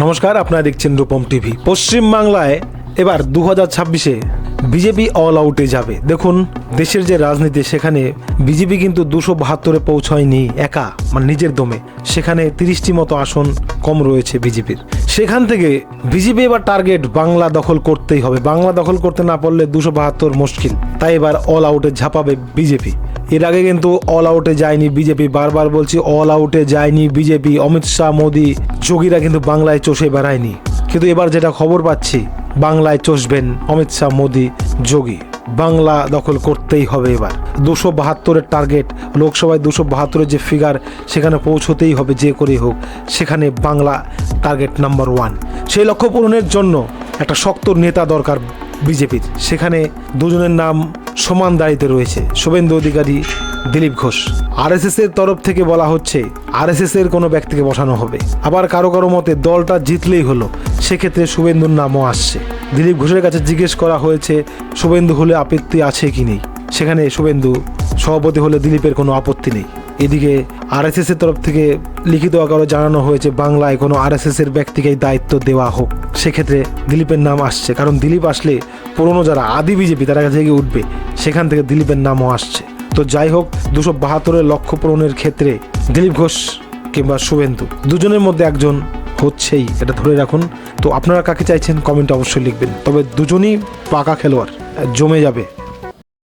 নমস্কার, আপনারা দেখছেন রূপম টিভি। পশ্চিম বাংলায় এবার দু হাজার ছাব্বিশে বিজেপি অল আউটে যাবে। দেখুন, দেশের যে রাজনীতি, সেখানে বিজেপি কিন্তু দুশো বাহাত্তরে পৌঁছয়নি একা মানে নিজের দমে। সেখানে তিরিশটি মতো আসন কম রয়েছে বিজেপির। সেখান থেকে বিজেপি এবার টার্গেট বাংলা দখল করতেই হবে। বাংলা দখল করতে না পারলে দুশো বাহাত্তর মুশকিল। তাই এবার অল আউটে ঝাঁপাবে বিজেপি। এর আগে কিন্তু অল আউটে যায়নি বিজেপি বারবার বলছি অল আউটে যায়নি বিজেপি অমিত শাহ, মোদি, যোগীরা কিন্তু বাংলায় চষে বেড়ায়নি। কিন্তু এবার যেটা খবর পাচ্ছি, বাংলায় চষবেন অমিত শাহ, মোদি, যোগী। বাংলা দখল করতেই হবে এবার। দুশো বাহাত্তরের টার্গেট লোকসভায় দুশো বাহাত্তরের যে ফিগার সেখানে পৌঁছতেই হবে যে করেই হোক। সেখানে বাংলা টার্গেট নাম্বার ওয়ান সেই লক্ষ্য পূরণের জন্য একটা শক্ত নেতা দরকার বিজেপির সেখানে দুজনের নাম সমান দাঁড়িতে রয়েছে। শুভেন্দু অধিকারী দিলীপ ঘোষ। আরএসএস এর তরফ থেকে বলা হচ্ছে আরএসএস এর কোনো ব্যক্তিকে বসানো হবে। আবার কারও কারও মতে দলটা জিতলেই হলো, সেক্ষেত্রে শুভেন্দুর নামও আসছে। দিলীপ ঘোষের কাছে জিজ্ঞেস করা হয়েছে, শুভেন্দু হলে আপত্তি আছে কি নেই? সেখানে শুভেন্দু সভাপতি হলে দিলীপের কোনো আপত্তি নেই। এদিকে আরএসএস এর তরফ থেকে লিখিত আকারে জানানো হয়েছে, বাংলায় কোনো আরএসএস এর ব্যক্তিকে দায়িত্ব দেওয়া হোক। সেক্ষেত্রে দিলীপের নাম আসছে। কারণ দিলীপ আসলে পুরনো যারা আদি বিজেপি, তারা জেগে উঠবে। সেখান থেকে দিলীপের নামও আসছে। তো যাই হোক, দুশো বাহাত্তরের লক্ষ্য পূরণের ক্ষেত্রে দিলীপ ঘোষ কিংবা শুভেন্দু দুজনের মধ্যে একজন হচ্ছেই, এটা ধরে রাখুন। তো আপনারা কাকে চাইছেন? কমেন্টে অবশ্যই লিখবেন। তবে দুজনই পাকা খেলোয়াড়, জমে যাবে।